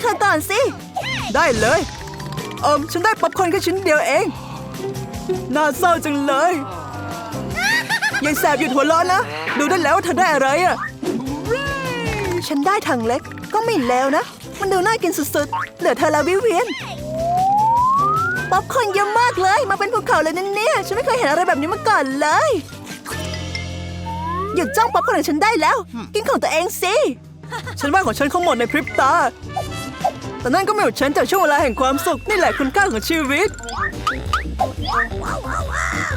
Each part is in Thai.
เธอก่อนสิ ได้เลยเอิมฉันได้ป๊อปคอร์นแค่ชิ้นเดียวเอง น่าเศร้าจังเลยยายแสบหยุดหัวเราะนะ ดูได้แล้วว่าเธอได้อะไรอะ ฉันได้ถังเล็กก็ไม่แล้วนะ มันดูน่ากินสุดๆ เหลือเธอแล้ววิเวียน ป๊อปคอร์นเยอะมากเลย มาเป็นภูเขาเลยนั่นเนี่ย ฉันไม่เคยเห็นอะไรแบบนี้มาก่อนเลย หยุดจ้องป๊อปคอร์นของฉันได้แล้ว กินของตัวเองสิ ฉันว่าของฉันคงหมดในพริบตา แต่นั่นก็ไม่หยุดฉันจากช่วงเวลาแห่งความสุข นี่แหละคุณค่าของชีวิต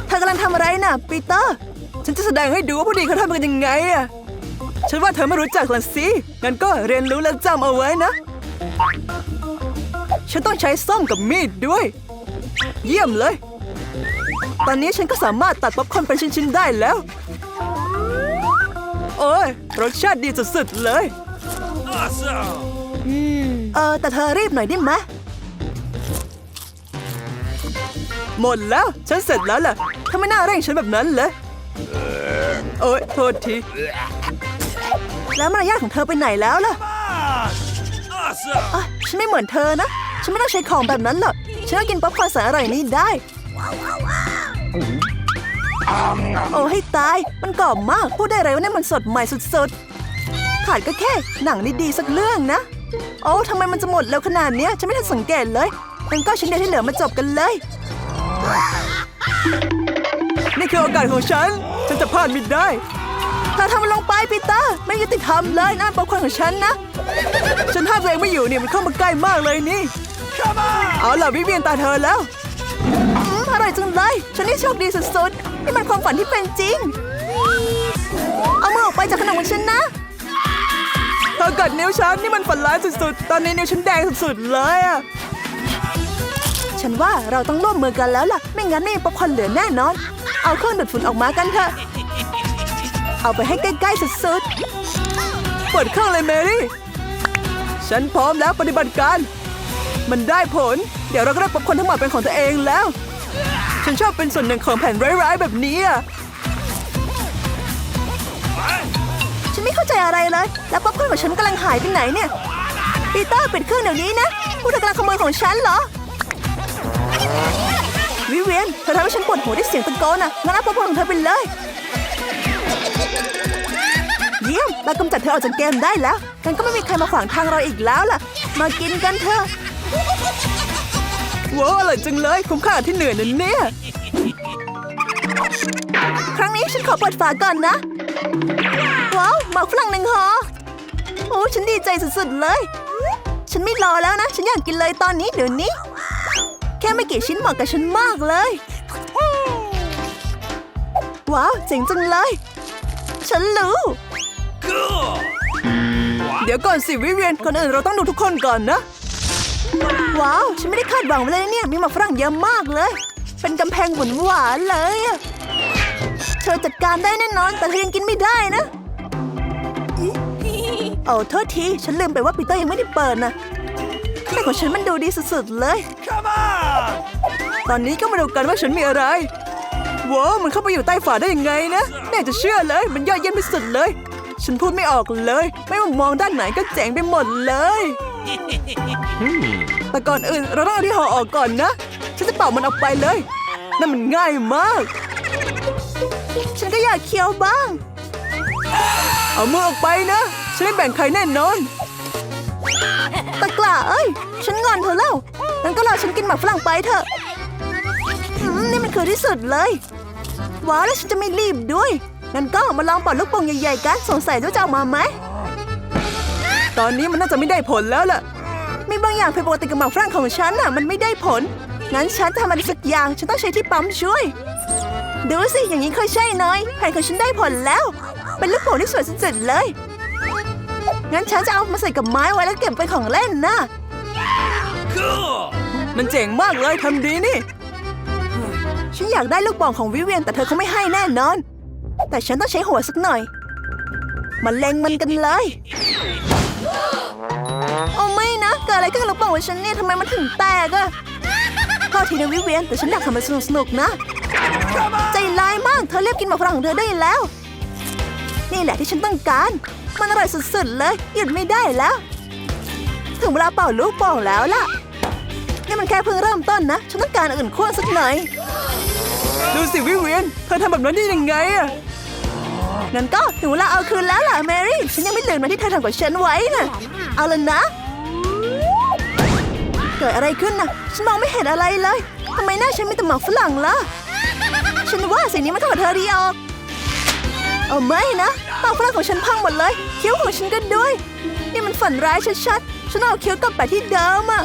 เธอกำลังทำอะไรน่ะปีเตอร์ ฉันจะแสดงให้ดูว่าผู้ดีเขาทำกันยังไงอะฉันว่าเธอไม่รู้จักละสิงั้นก็เรียนรู้และจำเอาไว้นะ ฉันต้องใช้ส้อมกับมีดด้วย เยี่ยมเลย ตอนนี้ฉันก็สามารถตัดป๊อปคอร์นเป็นชิ้นๆได้แล้ว โอ้ยรสชาติดีสุดๆเลย Awesome! เออ แต่เธอรีบหน่อยได้ไหมหมดแล้ว ฉันเสร็จแล้วล่ะทำไมน่าเร่งฉันแบบนั้นเลยโอ้ยโทษที แล้วมารยาทของเธอไปไหนแล้วล่ะ On! Awesome! อะฉันไม่เหมือนเธอนะ ฉันไม่ต้องใช้ของแบบนั้นหรอกฉันก็กินป๊อปคอร์นแสนอร่อยนี้ได้ โอ้ให้ตาย มันกรอบมาก พูดได้เลยว่านี่มันสดใหม่สุดๆ ขาดก็แค่หนังดีๆสักเรื่องนะ โอ้ทำไมมันจะหมดเร็วขนาดเนี้ยฉันไม่ทันสังเกตเลยงั้นก็ชิ้นเดียวที่เหลือมาจบกันเลย นี่คือโอกาสของฉัน ฉันจะพลาดไม่ได้เธอทำมันลงไปปีเตอร์ ไม่ยุติธรรมเลยนั่นเป็นความของฉันนะ ฉันห้ามตัวเองไม่อยู่เนี่ยมันเข้ามาใกล้มากเลยนี่ เอาล่ะวิเวียนตาเธอแล้วอืมอร่อยจังเลย ฉันนี่โชคดีสุดๆ นี่มันความฝันที่เป็นจริง เอามือออกไปจากขนมของฉันนะ เธอกัดนิ้วฉันนี่มันฝันร้ายสุดๆ ตอนนี้นิ้วฉันแดงสุดๆเลยอะฉันว่าเราต้องร่วมมือกันแล้วล่ะ ไม่งั้นไม่ป๊อปคอนเหลือแน่นอน เอาเครื่องดูดฝุ่นออกมากันเถอะ เอาไปให้ใกล้ๆสุดๆเปิดเครื่องเลยเมรี่ ฉันพร้อมแล้วปฏิบัติการ มันได้ผล เดี๋ยวเราก็ได้ป๊อปคอนทั้งหมดเป็นของตัวเองแล้ว ฉันชอบเป็นส่วนหนึ่งของแผ่นร้ายๆแบบนี้อะ เข้าใจอะไรเลย แล้วป๊อปคอร์นของฉันกำลังหายไปไหนเนี่ยปีเตอร์ปิดเครื่องเดี๋ยวนี้นะพวกเธอกำลังขโมยของฉันเหรอ วิเวียนเธอทำให้ฉันปวดหัวด้วยเสียงตะโกนอะงั้นเอาป๊อปคอร์นของเธอไปเลย เยี่ยมเรากำจัดเธอออกจากเกมได้แล้วกันก็ไม่มีใครมาขวางทางเราอีกแล้วล่ะ มากินกันเถอะว้าวอร่อยจังเลย คุ้มค่าที่เหนื่อยนั่นเนี่ย ครั้งนี้ฉันขอเปิดฝาก่อนนะ ว้าวหมากฝรั่งหนึ่งห่อโอ้ฉันดีใจสุดๆเลย ฉันไม่รอแล้วนะ ฉันอยากกินเลยตอนนี้เดี๋ยวนี้ แค่ไม่กี่ชิ้นเหมาะกับฉันมากเลย ว้าวเจ๋งจังเลย ฉันรู้เดี๋ยวก่อนสิวิเวียนก่อนอื่นเราต้องดูทุกคนก่อนนะ ว้าว ฉันไม่ได้คาดหวังไว้เลยเนี่ย มีหมากฝรั่งเยอะมากเลย เป็นกำแพงหวานหวานเลย เธอจัดการได้แน่นอน แต่เธอยังกินไม่ได้นะ โอ้โทษที ฉันลืมไปว่าปีเตอร์ยังไม่ได้เปิดนะแต่ของฉันมันดูดีสุดๆเลย Come on! ตอนนี้ก็มาดูกันว่าฉันมีอะไรว้าวมันเข้าไปอยู่ใต้ฝาได้ยังไงนะไม่อยากจะเชื่อเลย มันยอดเยี่ยมที่สุดเลย ฉันพูดไม่ออกเลย ไม่ว่ามองด้านไหนก็เจ๋งไปหมดเลยแต่ก่อนอื่นเราต้องเอาที่ห่อออกก่อนนะ ฉันจะเป่ามันออกไปเลย นั่นมันง่ายมาก ฉันก็อยากเคี้ยวบ้าง เอามือออกไปนะ ฉันไม่แบ่งใครแน่นอนตะกล้าเอ้ย ฉันงอนเธอแล้วงั้นก็รอฉันกินหมากฝรั่งไปเถอะอืมนี่มันคือที่สุดเลย ว้าวแล้วฉันจะไม่รีบด้วย งั้นก็มาลองเป่าลูกโป่งใหญ่ๆกันสงสัยว่าจะออกมาไหม ตอนนี้มันน่าจะไม่ได้ผลแล้วล่ะ มีบางอย่างผิดปกติกับหมากฝรั่งของฉันน่ะ มันไม่ได้ผล งั้นฉันทำอะไรสักอย่าง ฉันต้องใช้ที่ปั๊มช่วย ดูสิ อย่างนี้ค่อยใช่น้อยแผนของฉันได้ผลแล้ว เป็นลูกโป่งที่สวยสุดๆเลย งั้นฉันจะเอามาใส่กับไม้ไว้แล้วเก็บเป็นของเล่นนะ Cool! มันเจ๋งมากเลยทำดีนี่ ฉันอยากได้ลูกบอลของวิเวียนแต่เธอเขาไม่ให้แน่นอน แต่ฉันต้องใช้หัวสักหน่อย มาเล็งมันกันเลยโอ้ไม่นะเกิดอะไรขึ้นกับลูกบอลของฉันเนี่ยทำไมมันถึงแตกอะข้อทีนะวิเวียนแต่ฉันอยากทำมันสนุกๆนะ ใจร้ายมากเธอเรียบกินหมากฝรั่งของเธอได้แล้ว นี่แหละที่ฉันต้องการ มันอร่อยสุดๆเลย หยุดไม่ได้แล้วเธถึงเวลาเป่าลูกโป่งแล้วล่ะ นี่มันแค่เพิ่งเริ่มต้นนะ ฉันต้องการอื่นขั้วสักหน่อย ดูสิวิเวียนเธอทำแบบนั้นได้ยังไงอะงั้นก็ถึงเวลาเอาคืนแล้วล่ะแมรี่ ฉันยังไม่ลืมนะที่เธอทำกับฉันไว้น่ะเอาละนะ เกิดอะไรขึ้นน่ะฉันมองไม่เห็นอะไรเลยทำไมหน้าฉันมีแต่หมอกฝรั่งล่ะ ฉันว่าสิ่งนี้มันเข้ากับเธอดีออกเอาไม่นะปากฝรั่งของฉันพังหมดเลย คิ้วของฉันก็ด้วย นี่มันฝันร้ายชัดๆ ฉันเอาคิ้วกลับไปที่เดิมอะ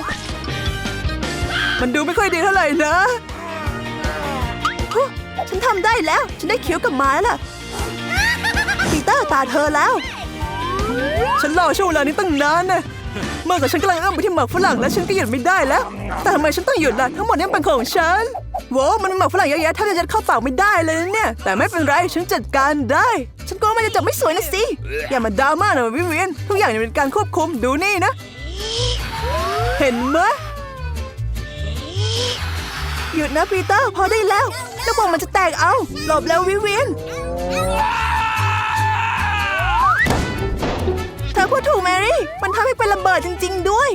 มันดูไม่ค่อยดีเท่าไหร่นะฉันทำได้แล้ว ฉันได้คิ้วกลับมาแล้วล่ะปีเตอร์ตาเธอแล้ว ฉันรอช่วงเวลานี้ตั้งนานนะ มื่อกับฉันกำลังเอื้อมไปที่หมากฝรั่งและฉันก็หยุดไม่ได้แล้ว แต่ทำไมฉันต้องหยุดล่ะทั้งหมดนี้เป็นของฉันโว้มันหมากฝรั่งเยอะแยะถ้าจะยัดเข้าปากไม่ได้เลยนะเนี่ย แต่ไม่เป็นไรฉันจัดการได้ ฉันกลัวมันจะจบไม่สวยนะสิอย่ามาดราม่านะวิเวียนทุกอย่างเนี่ยเป็นการควบคุมดูนี่นะ เห็นไหมหยุดนะปีเตอร์พอได้แล้วแล้วบอกมันจะแตกเอาหลบแล้ววิเวียน พูดถูกแมรี่ มันทำให้เป็นระเบิดจริง ๆ ด้วย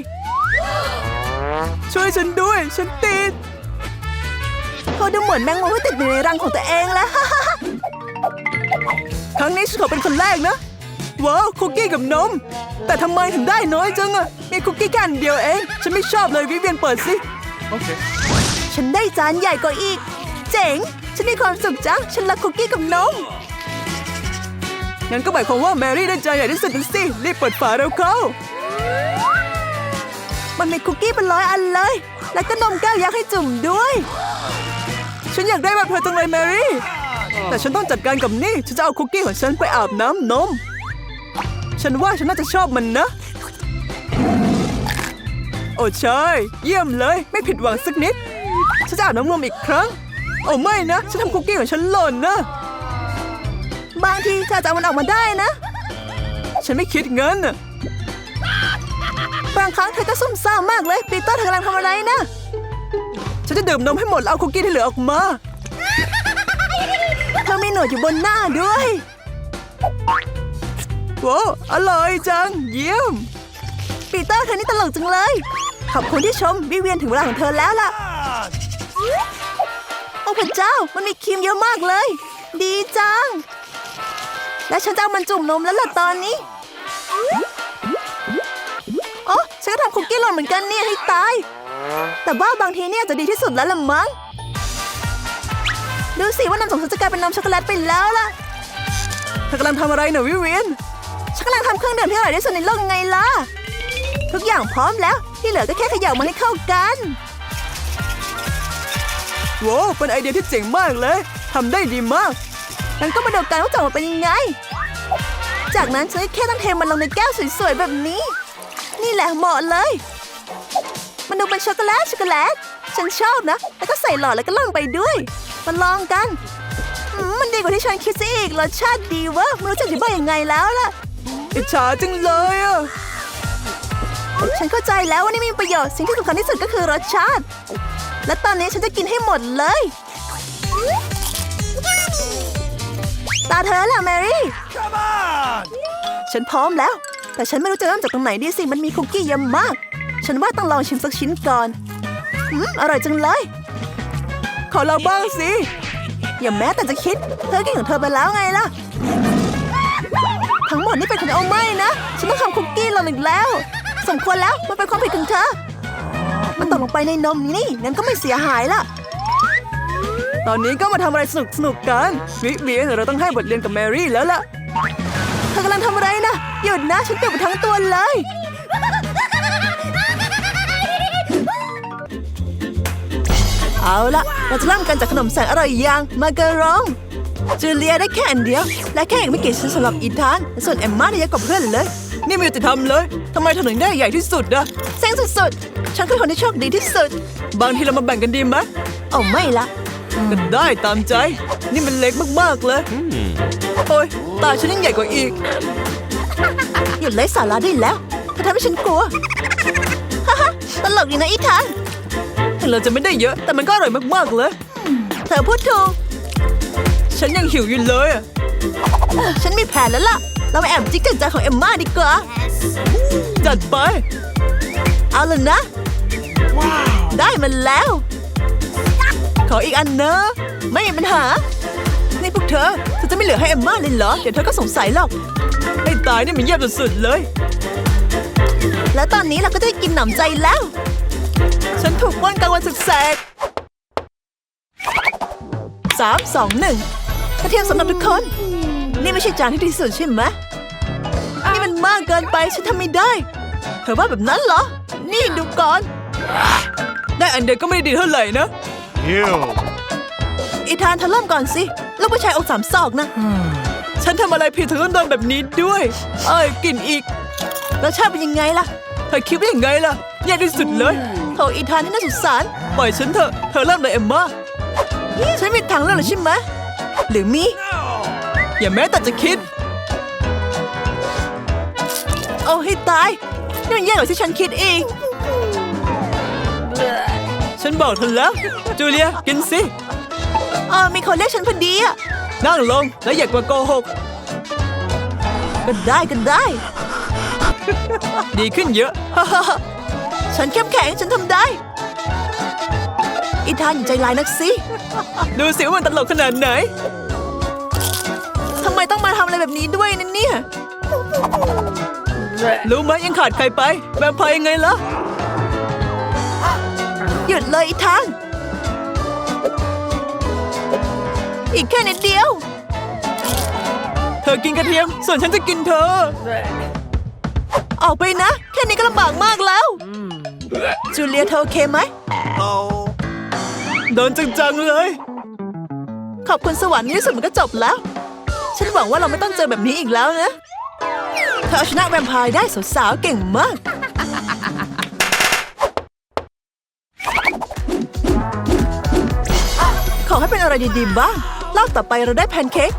ช่วยฉันด้วย ฉันติดเขาดูเหมือนแมงมุมที่ติดอยู่ในรังของตัวเองแล้วครั้งนี้ฉันขอเป็นคนแรกนะ ว้าวคุกกี้กับนม แต่ทำไมถึงได้น้อยจังอะมีคุกกี้แค่อันเดียวเอง ฉันไม่ชอบเลยวิเวียนเปิดสิ Okay. ฉันได้จานใหญ่กว่าอีก เจ๋ง ฉันมีความสุขจัง ฉันรักคุกกี้กับนม งั้นก็หมายความว่าแมรี่ได้ใจใหญ่ที่สุดนะสิ รีบเปิดฝาเร็วเข้ามันมีคุกกี้เป็นร้อยอันเลย แล้วก็นมแก้วยักษ์ให้จุ่มด้วย ฉันอยากได้แบบเธอจังเลยแมรี่ แต่ฉันต้องจัดการกับนี่ ฉันจะเอาคุกกี้ของฉันไปอาบน้ำนม ฉันว่าฉันน่าจะชอบมันนะ โอ้ใช่ เยี่ยมเลย ไม่ผิดหวังสักนิด ฉันจะอาบน้ำนมอีกครั้ง โอ้ไม่นะ ฉันทำคุกกี้ของฉันหล่นนะ บางทีเธอจะเอามันออกมาได้นะ ฉันไม่คิดเงินน่ะบางครั้งเธอก็ซุ่มซ่ามมากเลยปีเตอร์เธอกำลังทำอะไรนะ ฉันจะดื่มนมให้หมดแล้วเอาคุกกี้ที่เหลือออกมาเธอมีหนวดอยู่บนหน้าด้วยว้าวอร่อยจัง เยี่ยม ปีเตอร์เธอนี่ตลกจังเลย ขอบคุณที่ชมวิเวียนถึงเวลาของเธอแล้วล่ะ โอ้พระเจ้า มันมีครีมเยอะมากเลย ดีจัง และฉันจะเอามันจุ่มนมแล้วล่ะตอนนี้โอ้ฉันก็ทำคุกกี้หล่นเหมือนกันเนี่ยให้ตาย แต่ว่าบางทีเนี่ยจะดีที่สุดแล้วละมั้ง ดูสิว่านมของฉันจะกลายเป็นนมช็อกโกแลตไปแล้วล่ะเธอกำลังทำอะไรหนูวิเวียนฉันกำลังทำเครื่องดื่มที่อร่อยที่สุดในโลกยังไงล่ะ ทุกอย่างพร้อมแล้ว ที่เหลือก็แค่เขย่ามันให้เข้ากันว้าวเป็นไอเดียที่เจ๋งมากเลยทำได้ดีมาก งั้นก็มาดูกันว่าจะออกมาเป็นยังไง จากนั้นฉันก็แค่ต้องเทมันลงในแก้วสวยๆแบบนี้ นี่แหละเหมาะเลย มันดูเป็นช็อกโกแลตช็อกโกแลต ฉันชอบนะ แล้วก็ใส่หลอดแล้วก็ลงไปด้วย มาลองกันอืมมันดีกว่าที่ฉันคิดซะอีกรสชาติดีเวะไม่รู้จะอธิบายยังไงแล้วล่ะอิจฉาจังเลยอะฉันเข้าใจแล้วว่านี่มีประโยชน์สิ่งที่สำคัญที่สุดก็คือรสชาติ และตอนนี้ฉันจะกินให้หมดเลย ตาเธอแล้วแมรี่ Come on! ฉันพร้อมแล้ว แต่ฉันไม่รู้จะเริ่มจากตรงไหนดีสิ มันมีคุกกี้เยอะมาก ฉันว่าต้องลองชิมสักชิ้นก่อนอืมอร่อยจังเลย ขอเราบ้างสิ อย่าแม้แต่จะคิด เธอกินของเธอไปแล้วไงล่ะ ทั้งหมดนี่เป็นของโอาไม่นะ ฉันต้องทำคุกกี้หล่นอีกแล้ว สมควรแล้ว มันเป็นความผิดของเธอ มันตกลงไปในนมนี่ งั้นก็ไม่เสียหายละ ตอนนี้ก็มาทำอะไรสนุกสนุกๆกันวิเวียนเราต้องให้บทเรียนกับแมรี่แล้วล่ะเธอกำลังทำอะไรนะหยุดนะฉันเปียกไปทั้งตัวเลยเอาละเราจะเริ่มกันจากขนมแสนอร่อยอย่างมาการองจูเลียได้แค่อันเดียว และแค่อีกไม่กี่ชิ้นสำหรับอีธานส่วนเอมม่าเนี่ยเยอะกว่าเพื่อนเลย นี่ไม่ยุติธรรมเลยทำไมเธอถึงได้ใหญ่ที่สุดอะเซ็งสุดๆ ฉันคือคนที่โชคดีที่สุด บางทีเรามาแบ่งกันดีไหมเอาไม่ละ ก็ได้ตามใจ นี่มันเล็กมากๆเลย โอ้ยตาฉันยังใหญ่กว่าอีก หยุดไร้สาระได้แล้วเธอทำให้ฉันกลัว ฮ่าฮ่าตลกดีนะอีธาน ถึงเราจะไม่ได้เยอะ แต่มันก็อร่อยมากๆเลย เธอพูดถูก ฉันยังหิวอยู่เลยอะฉันมีแผนแล้วล่ะ เรามาแอบจิ๊กกันใจของเอมม่าดีกว่า จัดไป เอาละนะ ได้มันแล้วข ออีกอันเนอะไม่มีปัญหา นี่พวกเธอเธอจะไม่เหลือให้เอมม่าเลยเหรอ เดี๋ยวเธอก็สงสัยหรอก ให้ตายนี่มันเยี่ยมสุดๆเลย แล้วตอนนี้เราก็ได้กินหนำใจแล้ว ฉันถูกปล้นกลางวันศึกแสกสามสองหนึ่งกระเทียมสำหรับทุกคน นี่ไม่ใช่จานที่ดีที่สุดใช่ไหมนี่มันมากเกินไปฉันทำไม่ได้ เธอว่าแบบนั้นเหรอ นี่ดูก่อน ได้อันเดียวก็ไม่ดีเท่าไหร่นะ Ew. อีธานเธอเริ่มก่อนสิ ลูกผู้ชายอกสามศอกนะ ฉันทำอะไรผิดถึงต้องโดนแบบนี้ด้วย เอ้ยกลิ่นอีกรสชาติเป็นยังไงล่ะ เธอคิดว่ายังไงล่ะแย่ที่สุดเลยโถอีธานที่น่าสงสาร ปล่อยฉันเถอะ เธอเริ่มเลยเอมม่าฉันมีทางเลือกหรือใช่ไหมหรือมี อย่าแม้แต่จะคิดโอ้ให้ตายนี่มันแย่กว่าที่ฉันคิดเอง ฉันบอกเธอแล้ว จูเลีย กินสิอ่ามีคนเรียกฉันพอดีอะนั่งลงแล้วอย่ากว่าโกหก ก็ได้ก็ได้ ดีขึ้นเยอะ ฉันเข้มแข็งฉันทำได้ อีธานอย่าใจร้ายนักสิ ดูสิว่ามันตลกขนาดไหนทำไมต้องมาทำอะไรแบบนี้ด้วยนั่นเนี่ย รู้ไหมยังขาดใครไป แวมไพร์ยังไงล่ะ หยุดเลยอีธานอีกแค่นิดเดียว เธอกินกระเทียม ส่วนฉันจะกินเธอ ออกไปนะ แค่นี้ก็ลำบากมากแล้ว จูเลียเธอโอเคไหม Oh. โดนจังๆเลย ขอบคุณสวรรค์ในที่สุดมันก็จบแล้ว ฉันหวังว่าเราไม่ต้องเจอแบบนี้อีกแล้วนะ เธอเอาชนะแวมไพร์ได้สาวๆเก่งมาก อให้เป็นอะไรดีๆบ้างรอบต่อไปเราได้แพนเค้ก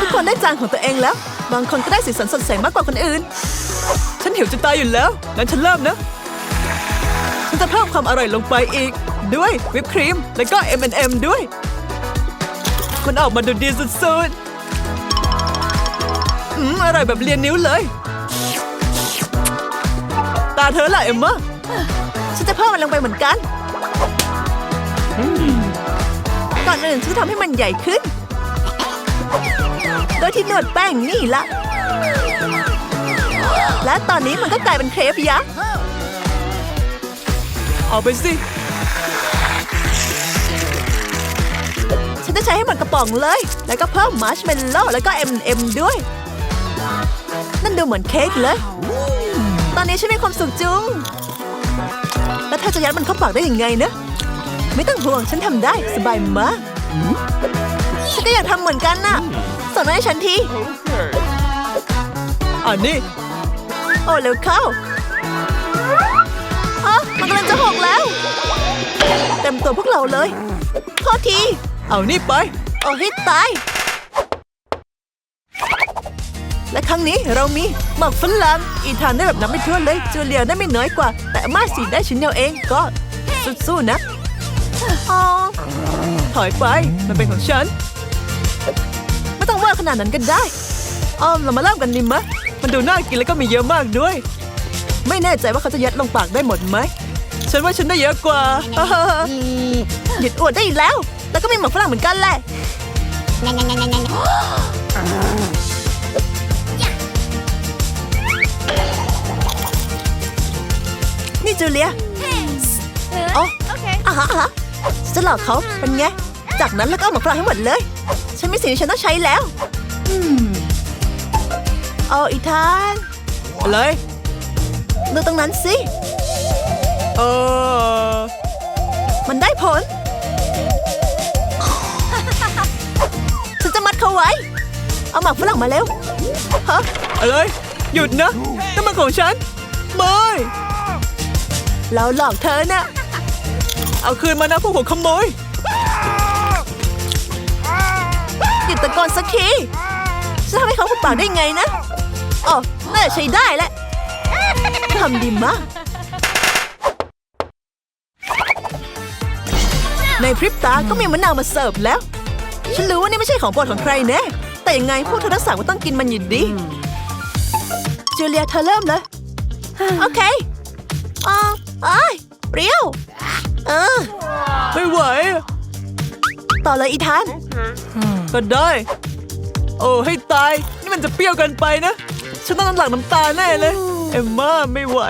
ทุกคนได้จานของตัวเองแล้ว บางคนก็ได้สีสันสดใสมากกว่าคนอื่น ฉันหิวจะตายอยู่แล้วงั้นฉันเริ่มนะฉันจะเพิ่มความอร่อยลงไปอีก ด้วยวิปครีม แล้วก็ M&M ด้วย มันออกมาดูดีสุดๆอืมอร่อยแบบเลียนนิ้วเลย ตาเธอล่ะเอ็มม่าฉันจะเพิ่มมันลงไปเหมือนกัน ก่อนอื่นฉันจะทำให้มันใหญ่ขึ้น โดยที่นวดแป้งนี่ละ และตอนนี้มันก็กลายเป็นเครปยักษ์ เอาไปสิ ฉันจะใช้ให้หมดกระป๋องเลย แล้วก็เพิ่มมาร์ชเมลโล่แล้วก็ M&M ด้วย นั่นดูเหมือนเค้กเลย ตอนนี้ฉันมีความสุขจุงแล้วเธอจะยัดมันเข้าปากได้ยังไงนะ ไม่ต้องห่วงฉันทำได้สบายมากฉันก็อยากทำเหมือนกันน่ะส่งมาให้ฉันทีอันนี้ โอ้เร็วเข้าอ๋อมันกำลังจะหกแล้ว เต็มตัวพวกเราเลยโทษที เอานี่ไปโอ้ให้ตาย และครั้งนี้เรามีหมักฝรั่งอีธานได้แบบนับไม่ถ้วนเลยจูเลียได้ไม่น้อยกว่า แต่อามาสีได้ชิ้นเดียวเองก็สู้ๆนะ อ๋อถอยไป มันเป็นของฉัน ไม่ต้องว่าขนาดนั้นก็ได้ อ้อมเรามาเริ่มกันดีมะ มันดูน่ากินแล้วก็มีเยอะมากด้วย ไม่แน่ใจว่าเขาจะยัดลงปากได้หมดไหม ฉันว่าฉันได้เยอะกว่า หยุดอวดได้อีกแล้ว แล้วก็มีหมักฝรั่งเหมือนกันแหละนี่จูเลียอ๋ออะฮะอะฮะฉัน จะหลอกเขาเป็นไง จากนั้นแล้วก็เอาหมากฝรั่งให้หมดเลย ฉันมีสิ่งที่ฉันต้องใช้แล้วเอาอีธานอะไรดูตรงนั้นสิ เออ มันได้ผล ฉันจะมัดเขาไว้ เอาหมากฝรั่งมาเร็วฮะอะไร หยุดนะนั่นมันของฉัน ไม่ เราหลอกเธอนะ เอาคืนมานะพวกหัวขโมยหยุดตะโกนสักทีจะทำให้เขาหุบปากได้ไงนะอ๋อน่าจะใช้ได้แหละทำดีมาก ในพริบตาก็มีมะนาวมาเสิร์ฟแล้ว ฉันรู้ว่านี่ไม่ใช่ของโปรดของใครแน่แต่ยังไงพวกเธอทั้งสามก็ต้องกินมันอยู่ดีจูเลียเธอเริ่มเลย โอเคอ๋อเอ้ยเปรี้ยว ออไม่ไหว ต่อเลยอีธาน ก็ได้ โอ้ให้ตาย นี่มันจะเปรี้ยวเกันไปนะ ฉันต้องน้ำหลังน้ำตาแน่เลย เอมม่าไม่ไหว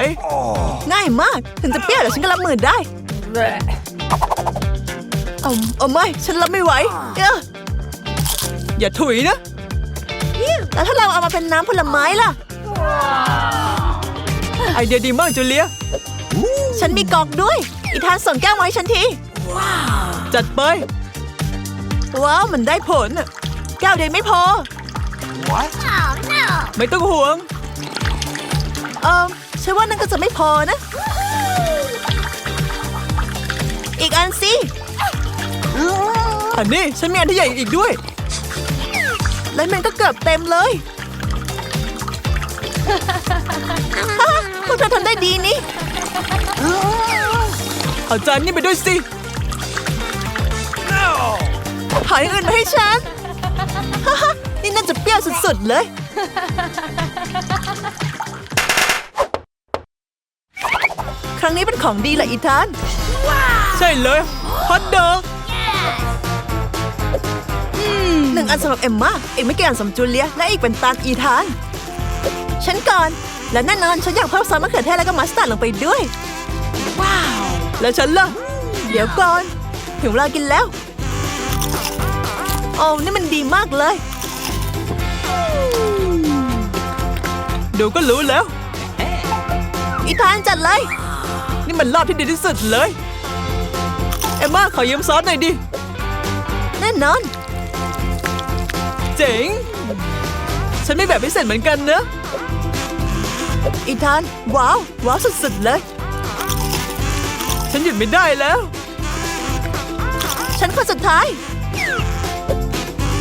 ง่ายมาก ถึงจะเปรี้ยวแต่ฉันก็รับมือได้เอาเอาไม่ ฉันรับไม่ไหว เอออย่าถุยนะ แล้วถ้าเราเอามาเป็นน้ำผลไม้ล่ะ ไอเดียดีมากจูเลีย ฉันมีกรอกด้วย อีธานส่งแก้วมาให้ฉันทีจัดไป ว้าว มันได้ผผลลน่ะแก้วเดียวไม่พอ What? ไม่ต้องห่วง เออฉันว่านั่นก็จะไม่พอนะ อีกอันสิอันนี้ฉันมีอันที่ใหญ่อีกด้วย แล้วมันก็เกือบเต็มเลยฮ่าพวกเธอทำได้ดีนี่เอาจานนี้ไปด้วยสิ No! หาอย่างอื่นมาให้ฉันฮ่าฮ่านี่น่าจะเปรี้ยวสุดๆเลย ครั้งนี้เป็นของดีแหละอีธาน ใช่เลยฮอตดอกหนึ่งอันสำหรับเอมมาอีกไม่กี่อันสำหรับจูเลีย และอีกเป็นตาลอีธาน ฉันก่อน และแน่นอนฉันอยากเพิ่มซอสมะเขือเทศแล้วก็มัสตาร์ดลงไปด้วย แล้วฉันล่ะ เดี๋ยวก่อน ถึงเวลากินแล้ว โอ้นี่มันดีมากเลย ดูก็รู้แล้ว อีธานจัดเลย นี่มันรอบที่ดีที่สุดเลย เอมมาขอยืมซอสหน่อยดิ แน่นอน เจ๋ง ฉันไม่แบบพิเศษเหมือนกันนะอีธาน ว้าว ว้าวสุดๆเลย ฉันหยุดไม่ได้แล้ว ฉันคนสุดท้าย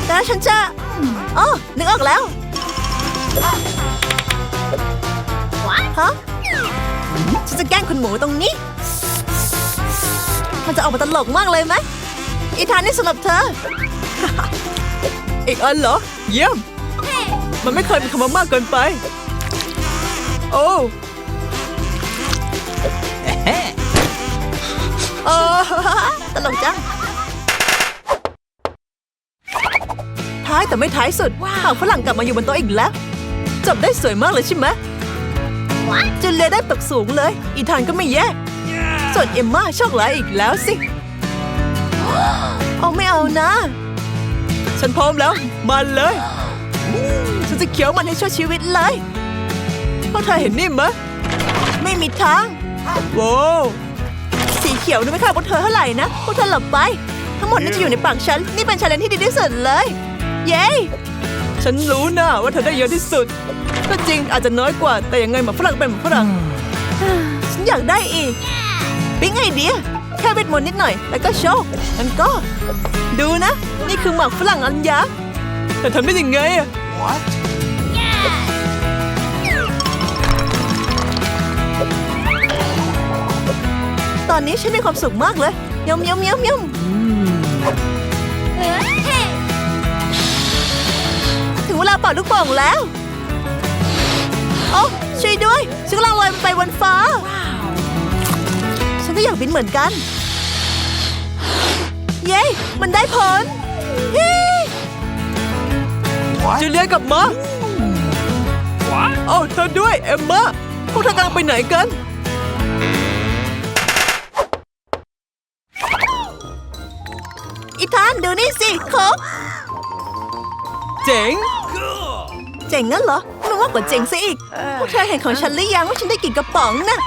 แล้วฉันจะอ๋อนึกออกแล้วฮะฉันจะแกล้งคุณหมูตรงนี้ มันจะออกมาตลกมากเลยไหมอีธานนี่สำหรับเธอ อีกอันเหรอ เยี่ยม มันไม่เคยมีคำว่ามากเกินไป โอ้ เออตลกจัง ท้ายแต่ไม่ท้ายสุดผักฝรั่งกลับมาอยู่บนโต๊ะอีกแล้ว จบได้สวยมากเลยใช่ไหมจุนเลียได้ตกสูงเลย อีธานก็ไม่แย่ ส่วนเอมม่าโชคร้ายอีกแล้วสิ เอาไม่เอานะ ฉันพร้อมแล้ว มาเลย ฉันจะเคี้ยวมันให้ชั่วชีวิตเลยพวกเธอเห็นนี่มะ ไม่มีทาง โว้วสีเขียวนี่ไม่เข้าพวกเธอเท่าไหร่นะ พวกเธอหลับไป ทั้งหมดนี่จะอยู่ในปากฉัน นี่เป็นชาเลนจ์ที่ดีที่สุดเลย เย้ ฉันรู้นะว่าเธอได้เยอะที่สุด ก็จริงอาจจะน้อยกว่า แต่ยังไงหมาฝรั่งเป็นหมาฝรั่ง ฉันอยากได้อีกปิ๊งไอเดีย แค่เวทมนต์นิดหน่อย แล้วก็โชว์งั้นก็ ดูนะ นี่คือหมากฝรั่งอันยักษ์แต่ทำได้ยังไงอะ อนนี้ฉันมีความสุขมากเลยยมยมยมยมถึงเวลาเป่าลูกโป่งแล้ว โอ้ช่วยด้วยฉันกำลังลอยไปบนฟ้า ฉันก็อยากบินเหมือนกัน เย้ มันได้ผลเฮ้ What? จูเลียกลับมา What? โอ้เธอด้วย เอมมาพวกเธอกำลังไปไหนกัน นดูนี่สิโคกเจ๋ง Cool! เจ๋งงั้นเหรอมันมากกว่าเจ๋งซะอีก พวกเธอเห็นของฉันหรือยังว่าฉันได้กี่กระป๋องนะ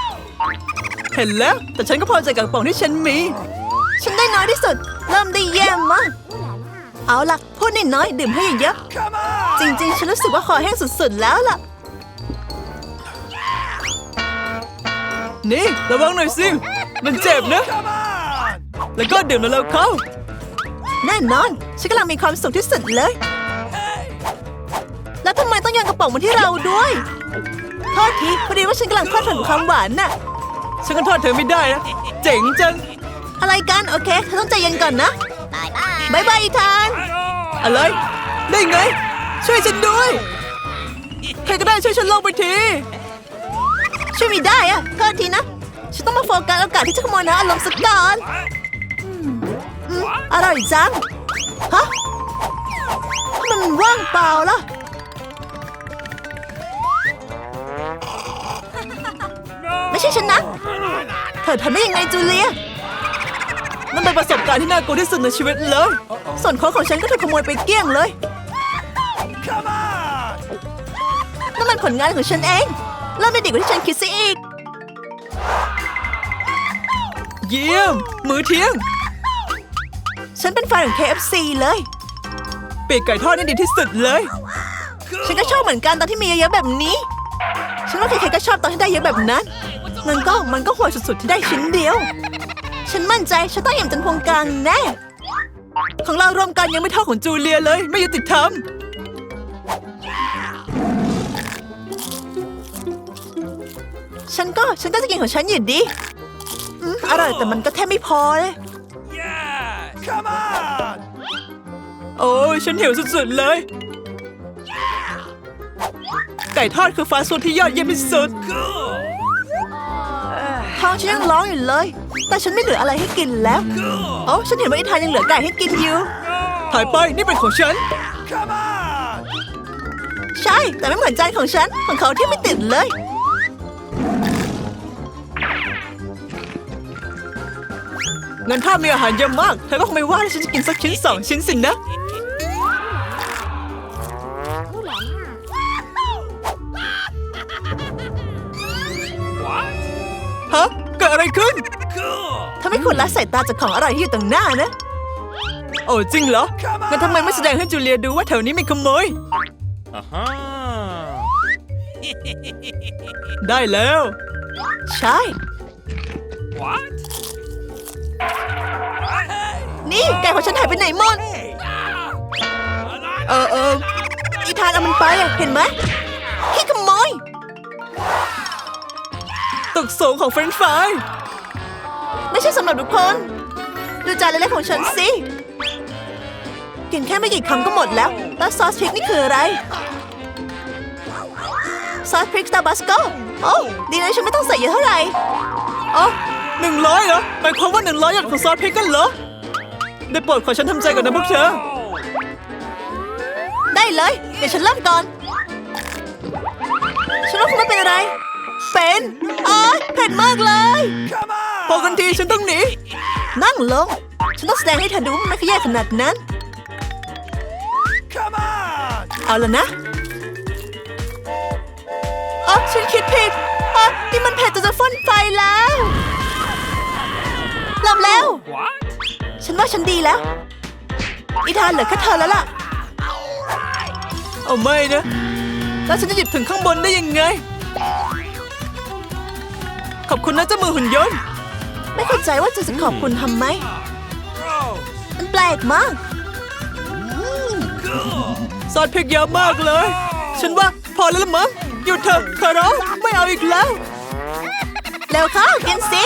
เห็นแล้ว แต่ฉันก็พอใจกับกระป๋องที่ฉันมี ฉันได้น้อยที่สุด เริ่มได้แย่มากเอาล่ะพูดน้อยๆดื่มให้เยอะ Come ๆจ on! ริงๆ ฉันรู้สึกว่าคอแห้งสุดๆแล้วล่ะ นี่ ระวังหน่อยสิ มันเจ็บนะ Come on! แล้วก็ดื่มแล้วๆเข้า แน่นอน ฉันกำลังมีความสุขที่สุดเลย แล้วทำไมต้องโยนกระป๋องมาที่เราด้วยโทษทีพอดีว่าฉันกำลังเพลิดเพลินกับความหวานน่ะ ฉันก็โทษเธอไม่ได้นะ เจ๋งจัง อะไรกัน โอเคเธอต้องใจเย็นก่อนนะบายบายอีธานอะไร ได้ไง ช่วยฉันด้วย ใครก็ได้ช่วยฉันลงไปที ช่วยไม่ได้อะโทษทีนะ ฉันต้องมาโฟกัสโอกาสที่จะขโมยน้ำอารมณ์สักก่อน What? อร่อยจัง ฮะ มันว่างเปล่าล่ะ ไม่ใช่ฉันนะ เธอทำได้ยังไงจูเลียนั่นเป็นประสบการณ์ที่น่ากลัวที่สุดในชีวิตเลย ส่วนของของฉันก็ถูกขโมยไปเกลี้ยงเลยนั่นมันผลงานของฉันเองเริ่มได้ดีกว่าที่ฉันคิดซะอีก เยี่ยม มือเที่ยง ฉันเป็นแฟนของ KFC เลย ปีกไก่ทอดนี่ดีที่สุดเลย ฉันก็ชอบเหมือนกันตอนที่มีเยอะๆแบบนี้ ฉันว่าใครๆก็ชอบตอนที่ได้เยอะแบบนั้น มันก็มันก็โหดสุดๆที่ได้ชิ้นเดียว ฉันมั่นใจฉันต้องเอี่ยมจนพวงกลางแน่ ของเรารวมกันยังไม่เท่าของจูเลียเลย ไม่ยุติธรรมฉันก็ฉันก็จะกินของฉันอยู่ดีอืมอร่อยแต่มันก็แทบไม่พอเลย Yeah! Come on! โอ้ยฉันหิวสุดๆเลย ไก่ทอดคือฟาสต์ฟู้ดที่ยอดเยี่ยมที่สุด Cool! ท้องฉันยังร้องอยู่เลย แต่ฉันไม่เหลืออะไรให้กินแล้ว Cool! โอ้ฉันเห็นว่าอีธานยังเหลือไก่ให้กินอยู่ถ่ายไปนี่เป็นของฉัน Come on! ใช่ แต่ไม่เหมือนจานของฉัน ของเขาที่ไม่ติดเลย งั้นถ้ามีอาหารเยอะมากเธอก็คงไม่ว่าถ้าฉันจะกินสักชิ้นสองชิ้นสินะ What? ฮะ เกิดอะไรขึ้น Cool! ถ้าไม่ควรละสายตาจากของอร่อยที่อยู่ตรงหน้านะ โอ้จริงเหรอ Come งั้นทำไมไม่แสดงให้จูเลียดูว่าแถวนี้มีขโมย Uh-huh. ได้แล้ว ใช่ What? Hey! นี่ไก่ของฉันหายไปไหนหมด Hey! เออเอออีธานเอามันไปอะเห็นไหมขี้ขโมยตึกสูงของเฟรนช์ฟรายไม่ใช่สำหรับทุกคน ดูจานเล็กๆของฉันสิ กินแค่ไม่กี่คำก็หมดแล้ว แล้วซอสพริกนี่คืออะไร ซอสพริกตาบัสโกโอ้ ดีนะฉันไม่ต้องใส่เยอะเท่าไหร่อ๋อ หนึ่งร้อยเหรอหมายความว่าหนึ่งร้อยหยดของซอสพริกกันเหรอ ได้โปรดขอฉันทำใจก่อนนะพวกเธอ ได้เลย เดี๋ยวฉันเริ่มก่อน ฉันว่าคงไม่เป็นอะไร เป็นอ๋อเผ็ดมากเลย Come พอ on! กันทีฉันต้องหนี นั่งลง ฉันต้องแสดงให้เธอดูว่ามันไม่ขยะขนาดนั้น Come on! เอาละนะอ๋อฉันคิดผิดอ๋อนี่มันเผ็ดจนจะฟ้นไฟแล้ว หลับแล้ว What? ฉันว่าฉันดีแล้วอีธานเหลือแค่เธอแล้วล่ะ เอาไม่นะ แล้วฉันจะหยิบถึงข้างบนได้ยังไง ขอบคุณนะเจ้ามือหุ่นยนต์ ไม่เข้าใจว่าจะจะขอบคุณทำไม Bro! มันแปลกมาก Cool! ซอสพริกเยอะมากเลย ฉันว่าพอแล้วละมั้งหยุดเถอะขอร้องไม่เอาอีกแล้ว เร็วเข้ากินสิ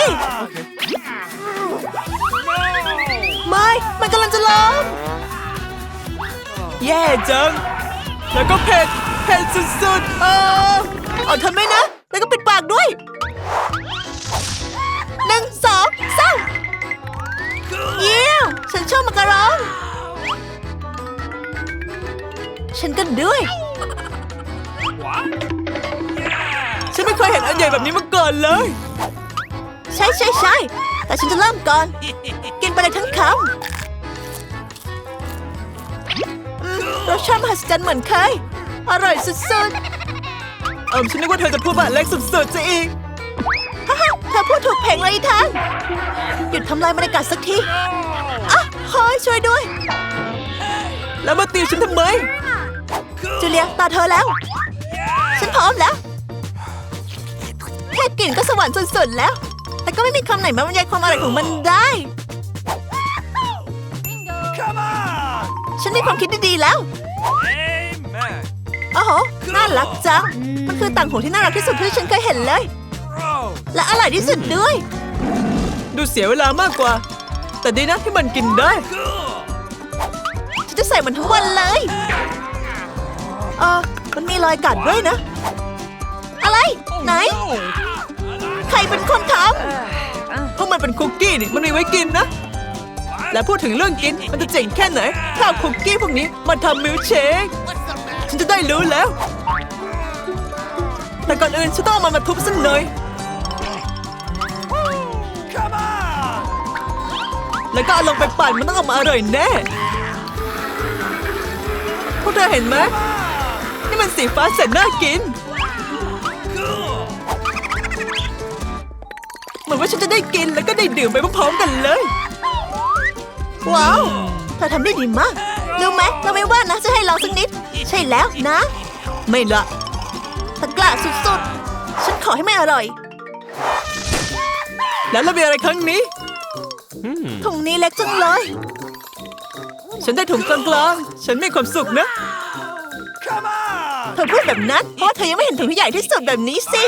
ไม่ มันกำลังจะล้มแย่จัง แล้วก็เผ็ด เผ็ดสุดๆ เออเอาทำด้วยนะ แล้วก็ปิดปากด้วยหนึ่งสองสามเยี่ยมฉันชอบมักกะรอง ฉันก็ด้วย What? ฉันไม่เคยเห็นอันใหญ่แบบนี้มาก่อนเลย ใช่ใช่ใช่แต่ฉันจะเริ่มก่อน กินไปเลยทั้งคำอืมรสชาติมหัศจรรย์เหมือนเคย อร่อยสุดเออฉันนึกว่าเธอจะพูดว่าเล็กสุดๆจะอีกๆฮ่าฮ่าเธอพูดถูกเพลงเลยอีทาน หยุดทำลายบรรยากาศสักทีอะขอให้ช่วยด้วย แล้วมาตีฉันทำไม จูเลียตาเธอแล้ว ฉันพร้อมแล้วแค่กลิ่นก็สวรรค์สุดๆแล้ว แต่ก็ไม่มีคำไหนมาบรรยายความอร่อยของมันได้ Come on! ฉันมีความคิดดีๆแล้ว Amen! โอ้โห น่ารักจัง มันคือต่างหูที่น่ารักที่สุดที่ฉันเคยเห็นเลย Bro! และอร่อยที่สุดด้วย ดูเสียเวลามากกว่า แต่ดีนะที่มันกินได้ Cool! ฉันจะใส่มันทั้งวันเลยเออมันมีรอยกัดด้วยนะ อะไร ไหน ใครเป็นคนทเพราะมันเป็นคุกกี้นี่มันมีไว้กินนะ และพูดถึงเรื่องกินมันจะเจ๋งแค่ไหน ถ้าคุกกี้พวกนี้มาทำมิลเชคฉันจะได้รู้แล้ว แต่ก่อนอื่นฉันต้องเอามันมาทุบสักหน่อยแล้วก็เอาลงไปปั่นมันต้องออกมาอร่อยแน่พวกเธอเห็นไหมนี่มันสีฟ้าแสนน่ากิน ว่าฉันจะได้กินแล้วก็ได้ดื่มไปพร้อมๆกันเลยำว้าวเธอทำได้ดีมากรู้ไหมเราไม่ว่านะจะให้ลองสักนิด ใช่แล้วนะ ไม่ละตะกล้าสุดๆ ฉันขอให้ไม่อร่อย แล้วเรามีอะไรครั้งนี้ถุงนี้เล็กจังเลย ฉันได้ถุงกลางๆ ฉันมีความสุขนะ Come on! เธอพูดแบบนั้น เพราะว่าเธอยังไม่เห็นถุงที่ใหญ่ที่สุดแบบนี้สิ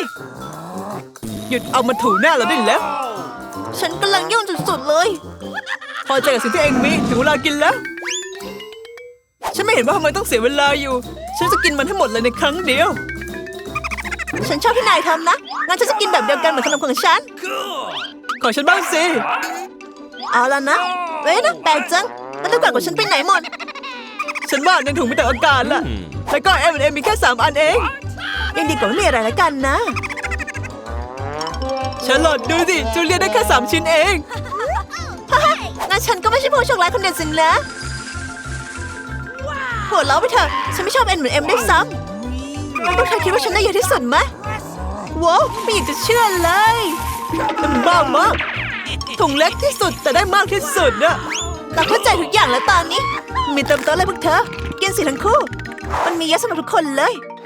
หยุดเอามาถูหน้าเราได้แล้ว ฉันกำลังยุ่งสุดๆเลย พอใจกับสิ่งที่เองมีถึงเวลากินแล้ว ฉันไม่เห็นว่าทำไมต้องเสียเวลาอยู่ ฉันจะกินมันให้หมดเลยในครั้งเดียว ฉันชอบที่นายทำนะ งั้นฉันจะกินแบบเดียวกันเหมือนขนมของฉัน Cool! ขอฉันบ้างสิ เอาละนะเว้ยนะแปลกจังแล้วทุกอย่างของฉันไปไหนหมด ฉันว่าในถุงมีแต่อากาศล่ะ แล้วก็เอ็มเอ็มมีแค่สามอันเอง ยังดีกว่าไม่มีอะไรละกันนะ ฉลอดดูสิจูเลียได้แค่สามชิ้นเองงั้นฉันก็ไม่ใช่ผู้โชคร้ายคนเดียวสินะหัวเราะไปเถอะ ฉันไม่ชอบเอ็นเหมือนเอ็มได้วยซ้ำพวกเธอคิดว่าฉันได้เยอะที่สุดไหมว้าวไม่อยากจะเชื่อเลยมันบ้ามากถุงเล็กที่สุดแต่ได้มากที่สุดนะเราเข้าใจทุกอย่างแล้วตอนนี้ มีเติมโต๊ะเลยพวกเธอกินสิทั้งคู่ มันมีเยอะสำหรับทุกคนเลย